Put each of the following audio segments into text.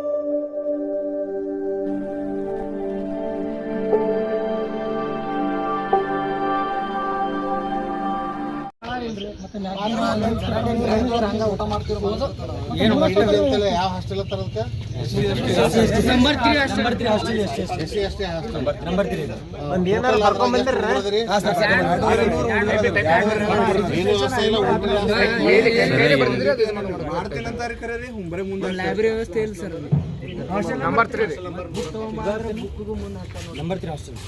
Thank you. ಊಟ ಮಾಡ್ತಿರ್ಬೋದು. ಏನು ಯಾವ hostel ತರದಕ್ಕೆ number three number three hostel number three ಒಂದ್ ಏನಾರ ಬರ್ಕೊಂಡ್ ಬಂದಿರಿ ಏನು ವ್ಯವಸ್ಥೆ ಇಲ್ಲ ಊಟದ ವ್ಯವಸ್ಥೆ ಇಲ್ಲ. ಲೈಬ್ರರಿ ವ್ಯವಸ್ಥೆ ಇಲ್ಲ sir. Hostel number three number three hostel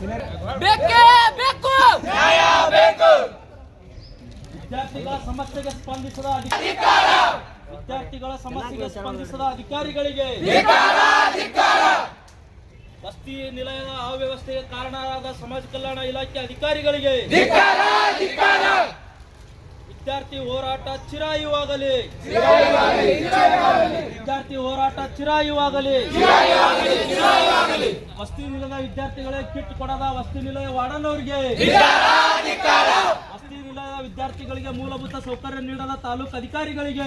ಬೇಕೇ ಬೇಕು. ನ್ಯಾಯ ಬೇಕು. ವಿದ್ಯಾರ್ಥಿಗಳ ಸಮಸ್ಯೆಗೆ ಸ್ಪಂದಿಸದ ಅಧಿಕಾರಿ ವಿದ್ಯಾರ್ಥಿಗಳ ಸಮಸ್ಯೆಗೆ ಸ್ಪಂದಿಸದ ಅಧಿಕಾರಿಗಳಿಗೆ ವಸ್ತಿ ನಿಲಯದ ಅವ್ಯವಸ್ಥೆಗೆ ಕಾರಣರಾದ ಸಮಾಜ ಕಲ್ಯಾಣ ಇಲಾಖೆ ಅಧಿಕಾರಿಗಳಿಗೆ ವಿದ್ಯಾರ್ಥಿ ಹೋರಾಟ ಚಿರಾಯುವಾಗಲಿ. ವಿದ್ಯಾರ್ಥಿ ಹೋರಾಟ ಚಿರಾಯುವಾಗಲಿ. ವಸ್ತಿ ನಿಲಯದ ವಿದ್ಯಾರ್ಥಿಗಳೇ ಕಿಟ್ ಕೊಡದ ವಸ್ತಿ ನಿಲಯ ವಾರ್ಡನವರಿಗೆ ವಸ್ತಿ ನಿಲಯದ ವಿದ್ಯಾರ್ಥಿಗಳಿಗೆ ಮೂಲಭೂತ ಸೌಕರ್ಯ ನೀಡದ ತಾಲೂಕು ಅಧಿಕಾರಿಗಳಿಗೆ.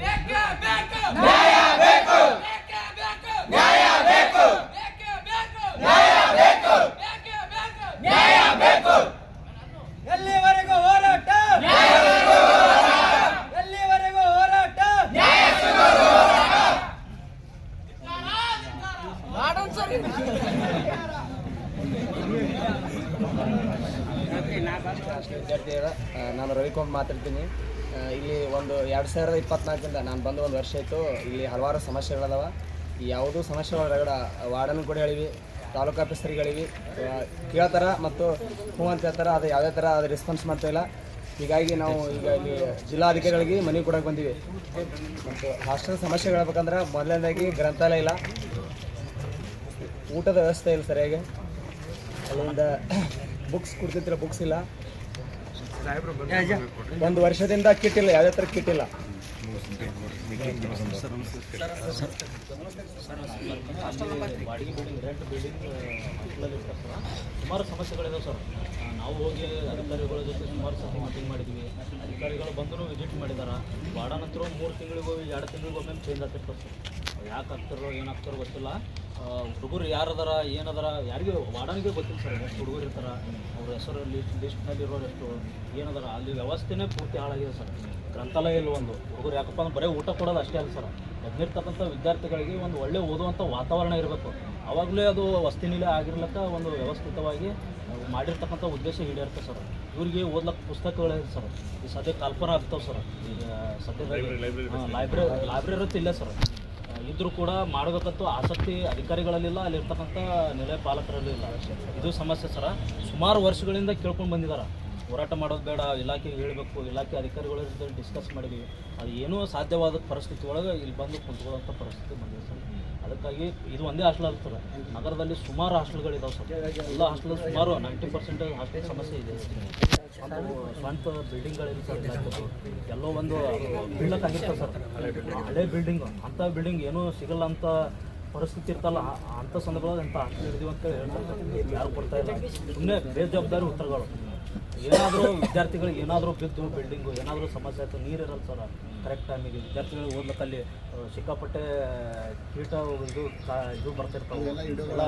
ಬೇಕು ನ್ಯಾಯ ಬೇಕು ಬೇಕೇ ಬೇಕು ನ್ಯಾಯ ಬೇಕು ಬೇಕೇ ಬೇಕು ನ್ಯಾಯ ಬೇಕು ಎಲ್ಲಿವರೆಗೂ ಹೋರಾಟ ಎಲ್ಲಿವರೆಗೂ ಹೋರಾಟ ಮಾಡೋಣ ಸರ್ ವಿದ್ಯಾರ್ಥಿಗಳ ಆ, ನಾನು ರವಿಕುಮಾರ್ ಮಾತಾಡ್ತೀನಿ. ಇಲ್ಲಿ ಒಂದು ಎರಡು ಸಾವಿರದ ಇಪ್ಪತ್ನಾಲ್ಕಿಂದ ನಾನು ಬಂದು ಒಂದು ವರ್ಷ ಇತ್ತು ಇಲ್ಲಿ ಹಲವಾರು ಸಮಸ್ಯೆಗಳದಾವ. ಯಾವುದೂ ಸಮಸ್ಯೆಗಳ ರಗಡ ವಾರ್ಡನ್ ಕೂಡ ಹೇಳಿವಿ ತಾಲೂಕು ಆಫೀಸರಿಗೆ ಹೇಳಿವಿ. ಆ, ಕೇಳ್ತಾರ ಮತ್ತು ಹ್ಞೂ ಅಂತ ಹೇಳ್ತಾರೆ ಅದು ಯಾವುದೇ ಥರ ಅದು ರೆಸ್ಪಾನ್ಸ್ ಮಾಡ್ತಾ ಇಲ್ಲ. ಹೀಗಾಗಿ ನಾವು ಈಗ ಇಲ್ಲಿ ಜಿಲ್ಲಾಧಿಕಾರಿಗಳಿಗೆ ಮನವಿ ಕೊಡೋಕೆ ಬಂದೀವಿ. ಮತ್ತು ಹಾಸ್ಟೆಲ್ ಸಮಸ್ಯೆ ಹೇಳ್ಬೇಕಂದ್ರೆ ಮೊದಲನೇದಾಗಿ ಗ್ರಂಥಾಲಯ ಇಲ್ಲ. ಊಟದ ವ್ಯವಸ್ಥೆ ಇಲ್ಲ ಸರಿಯಾಗಿ ಅಲ್ಲಿಂದ ಬುಕ್ಸ್ ಕೊಡ್ತಿದ್ರೆ ಬುಕ್ಸ್ ಇಲ್ಲ. ಒಂದು ವರ್ಷದಿಂದ ಕಿಟ್ಟಿಲ್ಲ ಯಾವುದೇ ಥರ ಕಿಟ್ ಇಲ್ಲ. ಬಾಡಿಗೆ ಬಿಲ್ಡಿಂಗ್ ರೆಂಟ್ ಬಿಲ್ಡಿಂಗ್ ಸುಮಾರು ಸಮಸ್ಯೆಗಳಿದಾವೆ ಸರ್. ನಾವು ಹೋಗಿ ಅಧಿಕಾರಿಗಳ ಜೊತೆ ಸುಮಾರು ಸತಿ ಮೀಟಿಂಗ್ ಮಾಡಿದ್ವಿ. ಅಧಿಕಾರಿಗಳು ಬಂದರೂ ವಿಸಿಟ್ ಮಾಡಿದಾರ. ಹತ್ರ ಮೂರು ತಿಂಗಳಿಗೂ ಎರಡು ತಿಂಗಳಿಗೊಮ್ಮೆ ಚೇಂಜ್ ಆಗ್ತಿರ್ತಾರೆ ಸರ್. ಯಾಕೆ ಆಗ್ತಾರೋ ಏನಾಗ್ತಾರೋ ಗೊತ್ತಿಲ್ಲ. ಹುಡುಗರು ಯಾರದಾರ ಏನದಾರ ಯಾರಿಗೂ ವಾರ್ಡನ್ಗೆ ಗೊತ್ತಿಲ್ಲ ಸರ್. ಎಷ್ಟು ಹುಡುಗರು ಇರ್ತಾರ ಅವ್ರ ಹೆಸರಲ್ಲಿ ಲಿಸ್ಟ್ ಲಿಸ್ಟ್ನಲ್ಲಿ ಇರೋರು ಎಷ್ಟು ಏನದಾರ ಅಲ್ಲಿ ವ್ಯವಸ್ಥೆನೇ ಪೂರ್ತಿ ಹಾಳಾಗಿದೆ ಸರ್. ಗ್ರಂಥಾಲಯ ಇಲ್ಲ ಒಂದು. ಹುಡುಗರು ಯಾಕಪ್ಪ ಅಂದ್ರೆ ಬರೀ ಊಟ ಕೊಡೋದು ಅಷ್ಟೇ ಅಲ್ಲ ಸರ್. ಬಂದಿರ್ತಕ್ಕಂಥ ವಿದ್ಯಾರ್ಥಿಗಳಿಗೆ ಒಂದು ಒಳ್ಳೆ ಓದುವಂಥ ವಾತಾವರಣ ಇರಬೇಕು. ಆವಾಗಲೇ ಅದು ವಸತಿ ನಿಲಯ ಆಗಿರ್ಲಕ್ಕ ಒಂದು ವ್ಯವಸ್ಥಿತವಾಗಿ ಮಾಡಿರ್ತಕ್ಕಂಥ ಉದ್ದೇಶ ಈಡೇರುತ್ತೆ ಸರ್. ಇವರಿಗೆ ಓದ್ಲಕ್ಕ ಪುಸ್ತಕಗಳಿದೆ ಸರ್. ಈ ಸದ್ಯ ಕಲ್ಪನಾ ಆಗ್ತಾವೆ ಸರ್. ಈಗ ಸದ್ಯ ಲೈಬ್ರರಿ ಲೈಬ್ರರಿ ಇರುತ್ತೆ ಇಲ್ಲ ಸರ್. ಇದ್ರೂ ಕೂಡ ಮಾಡಬೇಕಂತೂ ಆಸಕ್ತಿ ಅಧಿಕಾರಿಗಳಲ್ಲಿಲ್ಲ, ಅಲ್ಲಿರ್ತಕ್ಕಂಥ ನಿಲಯ ಪಾಲಕರಲ್ಲಿ ಇಲ್ಲ ಇದು ಸಮಸ್ಯೆ ಸರ. ಸುಮಾರು ವರ್ಷಗಳಿಂದ ಕೇಳ್ಕೊಂಡು ಬಂದಿದ್ದಾರೆ ಹೋರಾಟ ಮಾಡೋದು ಬೇಡ ಇಲಾಖೆಗೆ ಹೇಳಬೇಕು, ಇಲಾಖೆ ಅಧಿಕಾರಿಗಳ ಜೊತೆ ಡಿಸ್ಕಸ್ ಮಾಡಿದ್ವಿ. ಅದು ಏನೂ ಸಾಧ್ಯವಾದ ಪರಿಸ್ಥಿತಿ ಒಳಗೆ ಇಲ್ಲಿ ಬಂದು ಕುಂತ್ಕೊಳ್ಳೋಂಥ ಪರಿಸ್ಥಿತಿ ಬಂದಿದೆ ಸರ್. ಅದಕ್ಕಾಗಿ ಇದು ಒಂದೇ ಹಾಸ್ಟೆಲ್ ಆಗ್ತದೆ ನಗರದಲ್ಲಿ ಸುಮಾರು ಹಾಸ್ಟೆಲ್ಗಳಿದಾವೆ ಸರ್. ಎಲ್ಲ ಹಾಸ್ಟೆಲ್ ಸುಮಾರು ನೈಂಟಿ ಪರ್ಸೆಂಟ್ ಹಾಸ್ಟೆಲ್ ಸಮಸ್ಯೆ ಇದೆ. ಸ್ವಂತ ಬಿಲ್ಡಿಂಗ್ಗಳಿಲ್ಲ ಸರ್. ಎಲ್ಲೋ ಒಂದು ಬೀಳಕ್ಕಾಗಿರ್ತದೆ ಸರ್. ಹಳೆ ಬಿಲ್ಡಿಂಗ್, ಅಂಥ ಬಿಲ್ಡಿಂಗ್ ಏನೂ ಸಿಗಲ್ಲ ಅಂತ ಪರಿಸ್ಥಿತಿ ಇರ್ತಲ್ಲ ಅಂಥ ಸಂದರ್ಭದಲ್ಲಿ ಅಂತ ಹಾಕಿ ಹಿಡಿದೀವಿ ಅಂತ ಹೇಳ್ತಾರೆ. ಯಾರು ಕೊಡ್ತಾ ಇಲ್ಲ. ಸುಮ್ಮನೆ ಬೇಜವಾಬ್ದಾರಿ ಉತ್ತರಗಳು. ಏನಾದರೂ ವಿದ್ಯಾರ್ಥಿಗಳಿಗೆ ಏನಾದರೂ ಬಿದ್ದು ಬಿಲ್ಡಿಂಗು ಏನಾದರೂ ಸಮಸ್ಯೆ ಆಯಿತು ನೀರು ಇರಲ್ಲ ಸರ್ ಕರೆಕ್ಟ್ ಟೈಮಿಗೆ ವಿದ್ಯಾರ್ಥಿಗಳಿಗೆ ಓದ್ಲಿಕ್ಕೆ ಅಲ್ಲಿ ಸಿಕ್ಕಾಪಟ್ಟೆ ಕೀಟ ಇದು ಇದು ಬರ್ತಿರ್ತಾವೆ ಎಲ್ಲ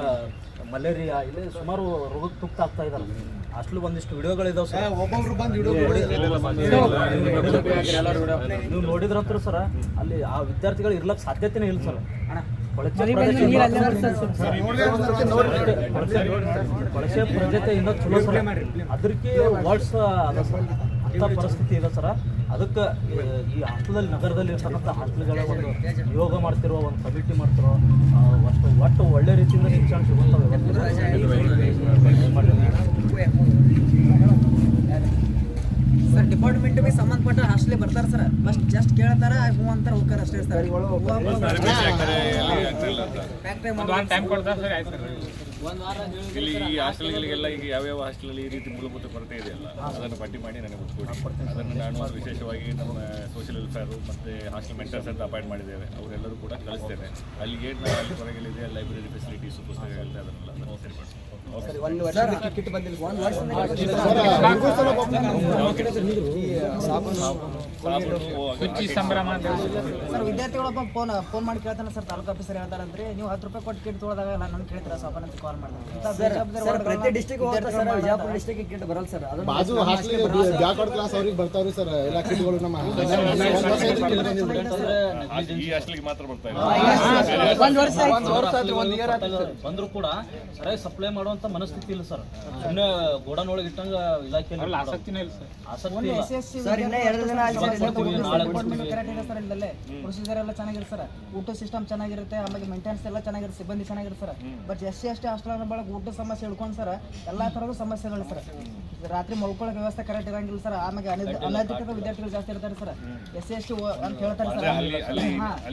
ಮಲೇರಿಯಾ ಇಲ್ಲಿ ಸುಮಾರು ರೋಗಕ್ಕೆ ತುಕ್ತ ಆಗ್ತಾ ಇದ್ದಾರೆ ಅಷ್ಟು ಒಂದಿಷ್ಟು ವಿಡಿಯೋಗಳಿದಾವೆ ಸರ್ ಒಬ್ಬೊಬ್ರು ಬಂದು ನೀವು ನೋಡಿದ್ರಂತ್ರ ಸರ್ ಅಲ್ಲಿ ಆ ವಿದ್ಯಾರ್ಥಿಗಳು ಇರ್ಲಕ್ಕೆ ಸಾಧ್ಯತೆನೇ ಇಲ್ಲ ಸರ್ ಪ್ರದೇಶ ಕೊಳಚೆ ಪ್ರದೇಶ ಇನ್ನೂ ಚಲೋ ಸರ್. ಅದಕ್ಕೆ ವರ್ಡ್ಸ್ ಅದ ಸರ್. ಅಂಥ ಪರಿಸ್ಥಿತಿ ಇದೆ ಸರ. ಅದಕ್ಕೆ ಈ ಹಾಸ್ಟೆಲ್ ನಗರದಲ್ಲಿ ಇರ್ತಕ್ಕಂಥ ಹಾಸ್ಟೆಲ್ಗಳ ಒಂದು ಯೋಗ ಮಾಡ್ತಿರೋ ಒಂದು ಕಮಿಟಿ ಮಾಡ್ತಿರೋ ಅಷ್ಟು ಒಟ್ಟು ಒಳ್ಳೆ ರೀತಿಯಿಂದ ಶಿಕ್ಷಣ ಸಿಗುವಂಥ ವ್ಯವಸ್ಥೆ. ಸರ್ ಡಿಪಾರ್ಟ್ಮೆಂಟ್ ಬಿ ಸಂಬಂಧಪಟ್ಟ ಹಾಸ್ಟೆಲ್ ಬರ್ತಾರ ಸರ್ ಫಸ್ಟ್ ಜಸ್ಟ್ ಕೇಳ್ತಾರ? ಹೂ ಅಂತಾರ ಹೋಗ್ತಾರ ಅಷ್ಟೇ ಸರ್ ಇಲ್ಲಿ ಈ ಹಾಸ್ಟೆಲ್ಗಳಿಗೆಲ್ಲ ಈಗ ಯಾವ್ಯಾವ ಹಾಸ್ಟೆಲಲ್ಲಿ ಈ ರೀತಿ ಮೂಲಭೂತ ಕೊರತೆ ಇದೆಯಲ್ಲ ಅದನ್ನು ಪಟ್ಟಿ ಮಾಡಿ ನನಗೆ ಕೊಟ್ಕೊಡಿ ಅದನ್ನು ನಾನು ವಿಶೇಷವಾಗಿ ನಮ್ಮ ಸೋಷಿಯಲ್ ವೆಲ್ಫೇರು ಮತ್ತೆ ಹಾಸ್ಟೆಲ್ ಮೆಂಟರ್ಸ್ ಅಂತ ಅಪಾಯಿಂಟ್ ಮಾಡಿದ್ದೇವೆ. ಅವರೆಲ್ಲರೂ ಕೂಡ ಕಳಿಸ್ತೇನೆ ಅಲ್ಲಿಗೆ ಏನು ಅಲ್ಲಿ ಹೊರಗಲ್ಲಿದೆ ಲೈಬ್ರರಿ ಫೆಸಿಲಿಟೀಸ್ ಪುಸ್ತಕಗಳಿದೆ ಅದನ್ನೆಲ್ಲ ಓಕೆ ಒಂದು ವರ್ಷ ಕಿಟ್ ಬಂದಿಲ್ಲ. ಒಂದು ವರ್ಷ ಸಾಬೂನು ಸರ್ ವಿದ್ಯಾರ್ಥಿಗಳಪ್ಪ ಫೋನ್ ಫೋನ್ ಮಾಡಿ ಕೇಳ್ತಾನೆ ಸರ್ ತಾಲೂಕು ಆಫೀಸರ್ ಹೇಳ್ತಾರಂದ್ರೆ ನೀವು ಹತ್ತು ರೂಪಾಯಿ ಕೊಟ್ಟು ಕಿಟ್ ತೊಗೊಳದಾಗ ನಾನು ಕೇಳ್ತೀರಾ ಸಾಬನ್ ಅಂತ ಕಾಲ್ ಮಾಡಿದ್ರೆ ಸರ್ ಪ್ರತಿ ಡಿಸ್ಟಿಕ್ ಹೋಗ್ತಾರೆ ಸರ್ ವಿಜಯಪುರ ಡಿಸ್ಟಿಕ್ ಕಿಟ್ ಬರಲ್ಲ ಸರ್. ಅದು ಬಾಜು ಹಾಸ್ಟೆಲ್ ಬ್ಯಾಕ್ವರ್ಡ್ ಕ್ಲಾಸ್ ಅವ್ರಿಗೆ ಬರ್ತಾವ್ರಿ ಸರ್ ಎಲ್ಲ ಕಿಟ್ಗಳು ನಮ್ಮ ಒಂದ್ ವರ್ಷ ಆಯ್ತು kit ಬಂದಿಲ್ಲ. ಈ ಹಾಸ್ಟೆಲ್ಗೆ ಮಾತ್ರ ಬರ್ತಾ ಇಲ್ಲ. ಒಂದು ವರ್ಷ ಆಯ್ತು. ಒಂದು ಇಯರ್ ಬಂದ್ರು ಕೂಡ ಸರಿಯಾಗಿ ಸಪ್ಲೈ ಮಾಡುವಂತ ಮನಸ್ಥಿತಿ ಇಲ್ಲ ಸರ್. ಸುಮ್ಮನೆ ಗೋಡನ್ ಒಳಗೆ ಇಟ್ಟಂಗ ಇಲಾಖೆಯಲ್ಲಿ ಆಸಕ್ತಿನೇ ಇಲ್ಲ ಸರ್. ಆಸಕ್ತಿ ಇಲ್ಲ. ಸರ್ ಇನ್ನೇ ಎರಡು ದಿನ ಆಯ್ತು ಸರ್ ಕರೆಕ್ಟ್ ಇದೆ ಸರ್ ಇಲ್ಲೇ ಪ್ರೊಸೀಜರ್ ಎಲ್ಲ ಚೆನ್ನಾಗಿರುತ್ತೆ ಸರ್. ಊಟ ಸಿಸ್ಟಮ್ ಚೆನ್ನಾಗಿರುತ್ತೆ ಆಮೇಲೆ ಮೇಂಟೆನೆನ್ಸ್ ಎಲ್ಲ ಚೆನ್ನಾಗಿರುತ್ತೆ ಸಿಬ್ಬಂದಿ ಚೆನ್ನಾಗಿರುತ್ತೆ sir. But S C S T hostel ಬಳಗ ಊಟದ ಸಮಸ್ಯೆ ಹಿಡ್ಕೊಂಡು ಸರ್ ಎಲ್ಲಾ ತರದ ಸಮಸ್ಯೆಗಳು ಸರ್. ರಾತ್ರಿ ಮಲ್ಕೊಳ್ಳೋಕೆ ವ್ಯವಸ್ಥೆ ಕರೆಕ್ಟ್ ಇರಂಗಿಲ್ಲ ಸರ್ ಆಮೇಲೆ ಅನಧಿ- ಅನಧಿಕೃತ ವಿದ್ಯಾರ್ಥಿಗಳು ಜಾಸ್ತಿ ಇರ್ತಾರೆ sir. S C S T ಅಂತ ಹೇಳ್ತಾರೆ ಸರ್.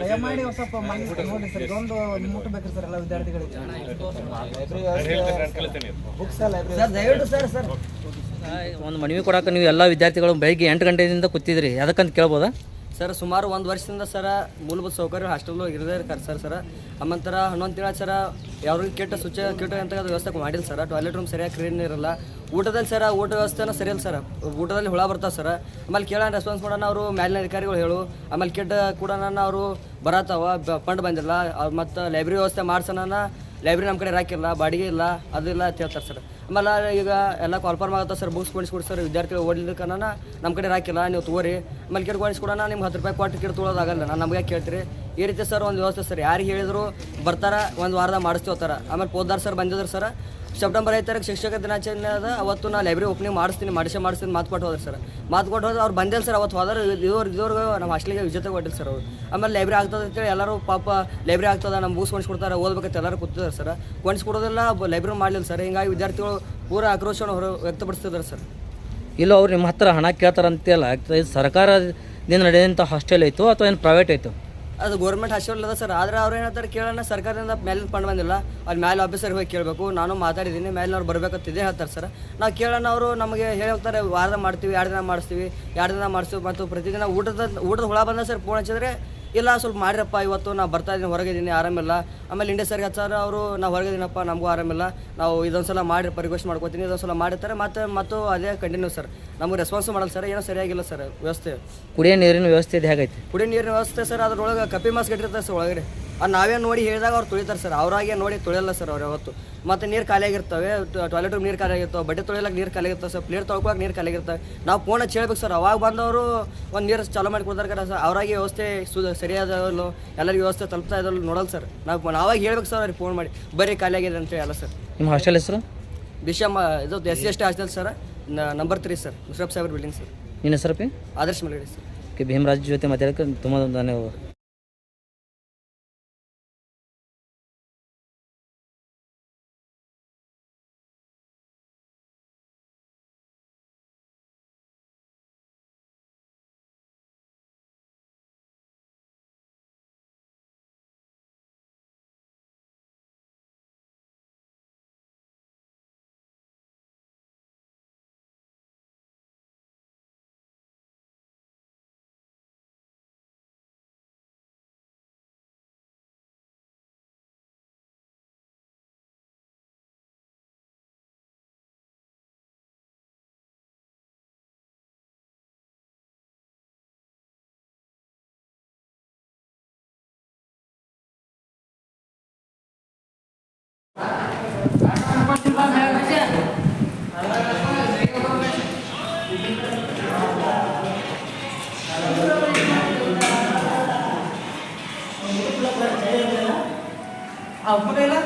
ದಯಮಾಡಿ ಒಂದು ಸ್ವಲ್ಪ ಮನೆ ನೋಡಿ ಸರ್ ಇದೊಂದು ಮುಟ್ಟಬೇಕು ಸರ್ ಎಲ್ಲ ವಿದ್ಯಾರ್ಥಿಗಳಿಗೆ. ಒಂದು ಮನವಿ ಕೊಡಕ್ಕೆ ನೀವು ಎಲ್ಲ ವಿದ್ಯಾರ್ಥಿಗಳು ಬೆಳಿಗ್ಗೆ ಎಂಟು ಗಂಟೆಯಿಂದ ಕೂತಿದ್ರಿ. ಅದಕ್ಕಂತ ಕೇಳ್ಬೋದಾ? ಸರ್, ಸುಮಾರು ಒಂದು ವರ್ಷದಿಂದ ಸರ ಮೂಲಭೂತ ಸೌಕರ್ಯ ಹಾಸ್ಟೆಲ್ ಇರದೇ ಇರ್ತಾರೆ ಸರ್, ಸರ. ಆಮಂತರ ಹನ್ನೊಂದು ತಿಂಗಳ ಸರ, ಯಾವ್ರಿಗೆ ಕೆಟ್ಟ ಶುಚ, ಕೆಟ್ಟ ಅಂತ ವ್ಯವಸ್ಥೆ ಮಾಡಿಲ್ಲ ಸರ್. ಟಾಯ್ಲೆಟ್ ರೂಮ್ ಸರಿಯಾಗಿ ಕ್ಲೀನ್ ಇರಲ್ಲ. ಊಟದಲ್ಲಿ ಸರ, ಊಟ ವ್ಯವಸ್ಥೆನ ಸರಿಯಲ್ಲ ಸರ್. ಊಟದಲ್ಲಿ ಹುಳ ಬರ್ತಾವೆ ಸರ್. ಆಮೇಲೆ ಕೇಳೋಣ ರೆಸ್ಪಾನ್ಸ್ ಮಾಡೋಣ ಅವರು ಮೇಲಿನ ಅಧಿಕಾರಿಗಳು ಹೇಳು. ಆಮೇಲೆ ಕೆಟ್ಟ ಕೂಡ ಅವರು ಬರತ್ತಾವ ಫಂಡ್ ಬಂದಿಲ್ಲ. ಮತ್ತು ಲೈಬ್ರರಿ ವ್ಯವಸ್ಥೆ ಮಾಡ್ಸೋಣ ಲೈಬ್ರರಿ ನಮ್ಮ ಕಡೆ ರಾಕಿಲ್ಲ ಬಾಡಿಗೆ ಇಲ್ಲ, ಅದು ಇಲ್ಲ ಅಂತ ಹೇಳ್ತಾರೆ ಸರ್ ಆಮೇಲೆ ಈಗ ಎಲ್ಲ ಕಾಲ್ಫಾರ್ಮ್ ಆಗುತ್ತೆ ಸರ್ ಬುಕ್ಸ್ ಕೊಡಿಸ್ಕೊಡಿ ಸರ್ ವಿದ್ಯಾರ್ಥಿಗಳು ಓದ್ಲಿಕ್ಕೆ ನಮ್ಮ ಕಡೆ ರಾಕಿಲ್ಲ ನೀವು ತಗೋರಿ. ಆಮೇಲೆ ಕಿಟ್ ಕೊಡಿಸ್ಕೊಡೋಣ ನಿಮ್ಗೆ ಹತ್ತು ರೂಪಾಯಿ ಕೊಟ್ಟು ಕಿಟ್ ತೊಗೊಳೋದಾಗಲ್ಲ ನಾನು ನಮಗೆ ಕೇಳ್ತೀರಿ? ಈ ರೀತಿ ಸರ್ ಒಂದು ವ್ಯವಸ್ಥೆ ಸರ್ ಯಾರಿಗೆ ಹೇಳಿದ್ರು ಬರ್ತಾರ, ಒಂದು ವಾರದಾಗ ಮಾಡಿಸ್ತೀವತ್ತಾರ ಆಮೇಲೆ ಪೋದಾರ್ ಸರ್ ಬಂದಿದ್ರು ಸರ್ ಸೆಪ್ಟೆಂಬರ್ ಐದು ತಾರೀಕು ಶಿಕ್ಷಕ ದಿನಾಚರಣೆ ಅದ. ಅವತ್ತು ನಾ ಲೈಬ್ರರಿ ಓಪನಿಂಗ್ ಮಾಡಿಸ್ತೀನಿ. ಮಾಡಿಸೇ ಮಾಡಿಸ್ತೀನಿ ಮಾತು ಕೊಟ್ಟು ಹೋದ್ರೆ ಸರ್ ಮಾತು ಕೊಟ್ಟು ಹೋದ್ರೆ ಅವ್ರು ಬಂದಿಲ್ಲ ಸರ್ ಅವತ್ತು ಹೋದ್ರೆ ಇದುವರೆಗೆ ಇದ್ದವ್ರಿಗೆ ನಮ್ಮ ಹಾಸ್ಟೆಲಿಗೆ ವಿಜೇತ ಕೊಟ್ಟಿಲ್ಲ ಸರ್ ಅವರು. ಆಮೇಲೆ ಲೈಬ್ರರಿ ಆಗ್ತದೆ ಅಂತೇಳಿ ಎಲ್ಲರೂ ಪಾಪ ಲೈಬ್ರರಿ ಆಗ್ತದೆ ನಮ್ಮ ಬೂಸ್ ಕೊಡ್ತಾರೆ, ಓದ್ಬೇಕಂತ ಎಲ್ಲರೂ ಕೂತಿದ್ದಾರೆ ಸರ್ ಕೊಡಿಸ್ಕೊಡೋದಿಲ್ಲ ಲೈಬ್ರರಿ ಮಾಡಲಿಲ್ಲ ಸರ್ ಹಿಂಗಾಗಿ ವಿದ್ಯಾರ್ಥಿಗಳು ಪೂರ ಆಕ್ರೋಶವನ್ನು ಹೊರ ವ್ಯಕ್ತಪಡಿಸ್ತಿದ್ದಾರೆ ಸರ್ ಇಲ್ಲ ಅವ್ರು ನಿಮ್ಮ ಹತ್ರ ಹಣ ಕೇಳ್ತಾರಂತೆಲ್ಲ ಸರ್ಕಾರದಿಂದ ನಡೆಯುವಂಥ ಹಾಸ್ಟೆಲ್ ಐತೋ ಅಥವಾ ಏನು ಪ್ರೈವೇಟ್ ಐತು? ಅದು ಗೌರ್ಮೆಂಟ್ ಹಾಸ್ಪಿಟಲ್ ಅದ ಸರ್ ಆದ್ರೆ ಅವ್ರು ಏನಂತಾರೆ ಕೇಳೋಣ, ಸರ್ಕಾರದಿಂದ ಮೇಲೆ ಫಂಡ್ ಬಂದಿಲ್ಲ. ಅಲ್ಲಿ ಮೇಲೆ ಆಫೀಸರ್ ಹೋಗಿ ಕೇಳಬೇಕು. ನಾನು ಮಾತಾಡಿದ್ದೀನಿ, ಮೇಲಿನವ್ರು ಬರ್ಬೇಕಂತ ಇದೇ ಹೇಳ್ತಾರೆ ಸರ್ ನಾವು ಕೇಳೋಣ ಅವರು ನಮಗೆ ಹೇಳ್ತಾರೆ ವಾರದ ಮಾಡ್ತೀವಿ, ಎರಡು ದಿನ ಮಾಡಿಸ್ತೀವಿ, ಎರಡು ದಿನ ಮಾಡಿಸ್ತೀವಿ. ಮತ್ತು ಪ್ರತಿದಿನ ಊಟದ ಊಟದ ಹುಳ ಬಂದ ಸರ್ ಫೋನ್ ಹಚ್ಚಿದ್ರೆ ಇಲ್ಲ ಸ್ವಲ್ಪ ಮಾಡಿರಪ್ಪ ಇವತ್ತು ನಾ ಬರ್ತಾ ಇದ್ದೀನಿ ಹೊರಗಿದ್ದೀನಿ ಆರಾಮಿಲ್ಲ ಆಮೇಲೆ ಇಂಡಿಯಾ ಸರ್ಗೆ ಹಚ್ಚಾರ ಅವರು ನಾವು ಹೊರಗಿದ್ದೀನಪ್ಪ ನಮಗೂ ಆರಾಮಿಲ್ಲ ನಾವು ಇದೊಂದು ಸಲ ಮಾಡಿ ರಿಕ್ವೆಸ್ಟ್ ಮಾಡ್ಕೊತೀನಿ ಇದೊಂದು ಸಲ ಮಾಡಿರ್ತಾರೆ ಮತ್ತು ಮತ್ತು ಅದೇ ಕಂಟಿನ್ಯೂ ಸರ್. ನಮಗೆ ರೆಸ್ಪಾನ್ಸ್ ಮಾಡಲ್ಲ ಸರ್ ಏನೋ ಸರಿಯಾಗಿಲ್ಲ ಸರ್ ವ್ಯವಸ್ಥೆ. ಕುಡಿಯೋ ನೀರಿನ ವ್ಯವಸ್ಥೆ ಇದು ಹೇಗೈತೆ? ಕುಡಿಯೋ ನೀರಿನ ವ್ಯವಸ್ಥೆ ಸರ್ ಅದ್ರೊಳಗೆ ಕಪಿ ಮಾಸ್ಕ್ ಇಟ್ಟಿರ್ತಾರೆ ಸರ್ ಒಳಗಡೆ. ಅದು ನಾವೇ ನೋಡಿ ಹೇಳಿದಾಗ ಅವ್ರು ತುಳಿತಾರೆ ಸರ್. ಅವ್ರಾಗೆ ನೋಡಿ ತೊಳೆಯಲ್ಲ ಸರ್ ಅವ್ರು ಯಾವತ್ತು. ಮತ್ತು ನೀರು ಖಾಲಿಯಾಗಿರ್ತವೆ ಟಾಯ್ಲೆಟ್ ನೀರು ಖಾಲಿಯಾಗಿರ್ತವೆ ಬಟ್ಟೆ ತೊಳಿಯಕ್ಕೆ ನೀರು ಖಾಲಿಯಾಗಿರ್ತವೆ ಸರ್. ಪ್ಲೇಟ್ ತೊಳ್ಕೊಳಕ್ಕೆ ನೀರು ಖಾಲಿಯಾಗಿರ್ತವೆ. ನಾವು ಫೋನ್ ಹಚ್ಚಿ ಹೇಳ್ಬೇಕು ಸರ್. ಅವಾಗ ಬಂದವರು ಒಂದು ನೀರು ಚಾಲೂ ಮಾಡಿ ಕೊಡ್ತಾರೆ ಕರೆ ಸರ್. ಅವರಾಗಿ ವ್ಯವಸ್ಥೆ ಸು ಸರಿಯಾದಲ್ಲೋ ಎಲ್ಲರಿಗೂ ವ್ಯವಸ್ಥೆ ತಲುಪ್ತಾ ಇದ್ದಲ್ಲ ನೋಡಲ್ಲ ಸರ್. ನಾವು ನಾವಾಗ ಹೇಳ್ಬೇಕು ಸರ್ ಅವ್ರಿಗೆ ಫೋನ್ ಮಾಡಿ. ಬರೀ ಖಾಲಿಯಾಗಿದೆ ಅಂತ ಅಲ್ಲ ಸರ್. ನಿಮ್ಮ ಹಾಸ್ಟೆಲ್ ಹೆಸರು? ಬಿಶಮ್ಮ ಇದು S C S T hostel sir. Number three sir. Musharraf ಸಾಹೇಬ್ರ ಬಿಲ್ಡಿಂಗ್ ಸರ್. ನಿನ್ನ ಹೆಸರು P Adarsh Malagadi sir. K Bhimaraj ಜೊತೆ ಮಾತಾಡೋಕೆ ತುಂಬ ಧನ್ಯವಾದ ಆ ಒಬ್ಬ ಇಲ್ಲ